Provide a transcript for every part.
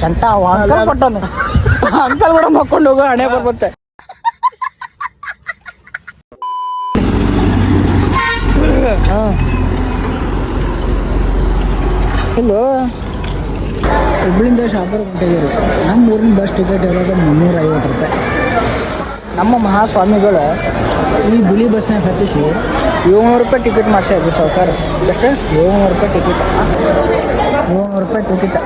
ಚಂಟ uncle ಕೊಟ್ಟನು uncle ಕೂಡ ಮಕ್ಕೊಂಡು ಹೋಗೋ ಹಣೆ ಬರ್ಬತ್ತೆ. ಹಲೋ. ಹುಬ್ಳಿಂದ ಶಾಪರ್ ಹೊಂಟಿದ್ದೀರಿ ನಮ್ಮ ಊರಿನ ಬಸ್ ಟಿಕೆಟ್ ಇರೋದು ಮುನ್ನೂರ ಐವತ್ತು ರೂಪಾಯಿ. ನಮ್ಮ ಮಹಾಸ್ವಾಮಿಗಳು ಈ ಬಿಳಿ ಬಸ್ನಾಗ ಹತ್ತಿಸಿ ಏಳ್ನೂರು ರೂಪಾಯಿ ಟಿಕೆಟ್ ಮಾಡ್ಸ್ಯಾರ ಸರ್ಕಾರ ಎಷ್ಟು? ಏಳ್ನೂರು ರೂಪಾಯಿ ಟಿಕೆಟ್ ಏಳ್ನೂರು ರೂಪಾಯಿ ಟಿಕೆಟ್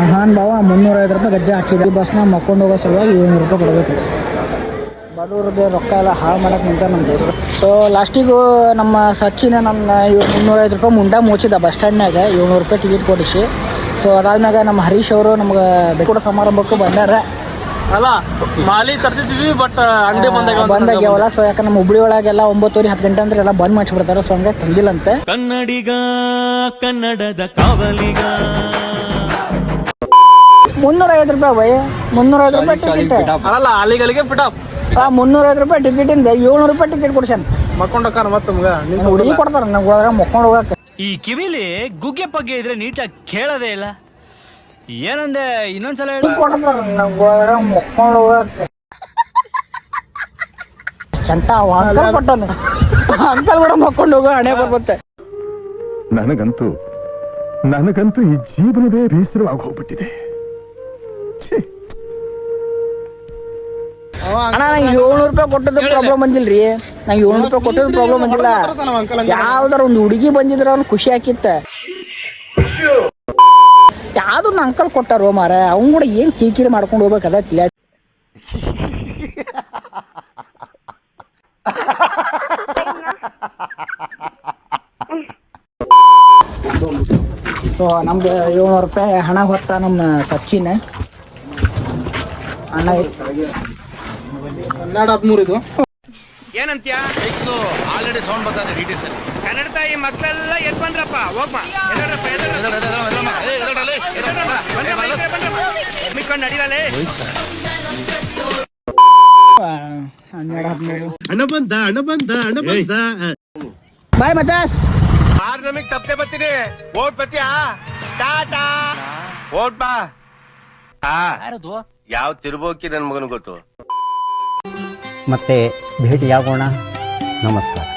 ಮಹಾನ್ ಭಾವ ಮುನ್ನೂರೈವತ್ತು ರೂಪಾಯಿ ಗಜ್ಜೆ ಹಾಕ್ಸಿದ್ವಿ ಬಸ್ನ ಮಕ್ಕೊಂಡು ಹೋಗೋ ಸಲುವಾಗಿ ಏಳ್ನೂರು ರೂಪಾಯಿ ಕೊಡಬೇಕು. ಬಡವ್ರದ್ದು ರೊಕ್ಕ ಎಲ್ಲ ಹಾಳು ಮಾಡಕ್ಕೆ ನಿಂತ ನಮ್ಮ ದೇವರು. ಸೊ ಲಾಸ್ಟಿಗೂ ನಮ್ಮ ಸಚಿನ ನನ್ನ ಮುನ್ನೂರೈದು ರೂಪಾಯಿ ಮುಂಡ ಮುಚ್ಚಿದ ಬಸ್ ಸ್ಟ್ಯಾಂಡ್ನಾಗ ಏಳ್ನೂರು ರೂಪಾಯಿ ಟಿಕೆಟ್ ಕೊಡಿಸಿ ಸೊ ಅದಾದ್ಮ್ಯಾಗ ನಮ್ಮ ಹರೀಶ್ ಅವರು ನಮ್ಗೆ ಬೆಕ್ಕೂಡ ಸಮಾರಂಭಕ್ಕೂ ಬಂದಾರ. ಅಲ್ಲ ಮಾಲಿ ತರ್ತಿದ್ವಿ ಬಟ್ ಅಂಗಡಿ ಬಂದಾಗ ಬಂದಾಗ್ಯಾವಲ್ಲ. ಸೊ ಯಾಕಂದ್ರೆ ನಮ್ಮ ಹುಬ್ಳಿ ಒಳಗೆಲ್ಲ ಒಂಬತ್ತುವರೆ ಹತ್ತು ಗಂಟೆ ಅಂದ್ರೆ ಎಲ್ಲ ಬಂದ್ ಮಾಡಿಸ್ಬಿಡ್ತಾರೆ ಸೊ ಹಂಗೆ ತಂದಿಲ್ಲಂತೆ. ಕನ್ನಡಿಗ ಕನ್ನಡದ ಕಾವಲಿಗ. ಮುನ್ನೂರೈವತ್ತು ರೂಪಾಯಿ ಬೈ ಮುನ್ನೂರೈವತ್ತು ರೂಪಾಯಿ ಟಿಕೆಟ್ ಅಲ್ಲ ಹಾ ಪಿಟಪ್ ಆ ರೂಪಾಯಿ ರೂಪಾಯಿ ಟಿಕೆಟಿಂದ ಏಳ್ನೂರು ರೂಪಾಯಿ ಟಿಕೆಟ್ ಕೊಡ್ಸನ್ ಮಕ್ಕೊಂಡಕ್ಕಾರ ಮತ್ತೆ ನಮ್ಗ? ನಿಮ್ಗೆ ಹುಡುಗಿ ಕೊಡ್ತಾರ ನಮ್ಗೆ ಹೋದ್ರೆ ಮಕ್ಕೊಂಡು ಹೋಗಕ್ಕೆ ಈ ಕಿವಿಲಿ ಗುಗ್ಗೆ ಪಗ್ಗೆ ಇದ್ರೆ ನೀಟಾಗಿ ಕೇಳೋದೇ ಇಲ್ಲ. ಏನಂದೆ ಇನ್ನೊಂದ್ಸಲ ಹೇಳಿ. ಕೊಡ್ತಾರ ನಮ್ಗೆ ಹೋದ್ರೆ ಮಕ್ಕೊಂಡು ಹೋಗಕ್ಕೆ ಅವ ಅಂಕಲ್ ಕೊಟ್ಟನು? ಅಂಕಲ್ ಕೂಡ ಮಕ್ಕೊಂಡು ಹೋಗೋ ಹಣೆ ಬರ್ಬತ್ತೆ ನನಗಂತೂ ನನಗಂತೂ ಈ ಜೀವನವೇ ಬೇಸರವಾಗಿ ಹೋಗ್ಬಿಟ್ಟಿದೆ. ಅಣ್ಣ ನಂಗೆ ಏಳ್ನೂರು ರೂಪಾಯಿ ಕೊಟ್ಟದ್ದು ಪ್ರಾಬ್ಲಮ್ ಬಂದಿಲ್ರಿ. ನಂಗೆ ಏಳ್ನೂರು ರೂಪಾಯಿ ಕೊಟ್ಟದ್ದು ಪ್ರಾಬ್ಲಮ್ ಬಂದಿಲ್ಲ. ಯಾವ್ದಾರ ಒಂದು ಹುಡುಗಿ ಬಂದಿದ್ರ ಅವ್ನು ಖುಷಿ ಆಕಿತ್ತ ಯಾವ್ದೊಂದು ಅಂಕಲ್ ಕೊಟ್ಟಾರೋ ಮಾರ? ಅವ್ನು ಕೂಡ ಏನ್ ಕಿರಿಕಿರಿ ಮಾಡ್ಕೊಂಡು ಹೋಗ್ಬೇಕದ ತಿಳ ಸೊ ನಮ್ದು ಏಳ್ನೂರು ರೂಪಾಯಿ ಹಣ ಹೊತ್ತ ನಮ್ಮ ಸಚಿನ್. ಅಣ್ಣ ಹನ್ನೆರಡು ಹದಿಮೂರು ಇದು ಕನ್ನಡ ತಾಯಿ ಮಕ್ಕಳೆಲ್ಲ ಎದ್ ಬಂದ್ರಪ್ಪ ಹೋಗ್ಮ. ಮಿಕ್ಕೊಂಡು ನಡೀರಲೇ ಹನ್ನೆರಡು ಹದಿಮೂರು ಹಣ ಬಂದ ಹಣ ಬಂದ ಹಣ ಬಂದ ಬಾಯ್ ಮಚಾಸ್ ಆರ್ ನಮಗ್ ತಪ್ಪದೆ ಬರ್ತೀನಿ ಓಟ್ ಬತ್ತೀಯಾ ಟಾಟಾ ಓಟ್ ಬಾ ಆ ಯಾವ ತಿರ್ಬೋಕಿ ನನ್ ಮಗನ್ ಗೊತ್ತು? ಮತ್ತೆ ಭೇಟಿ ಆಗೋಣ. ನಮಸ್ಕಾರ.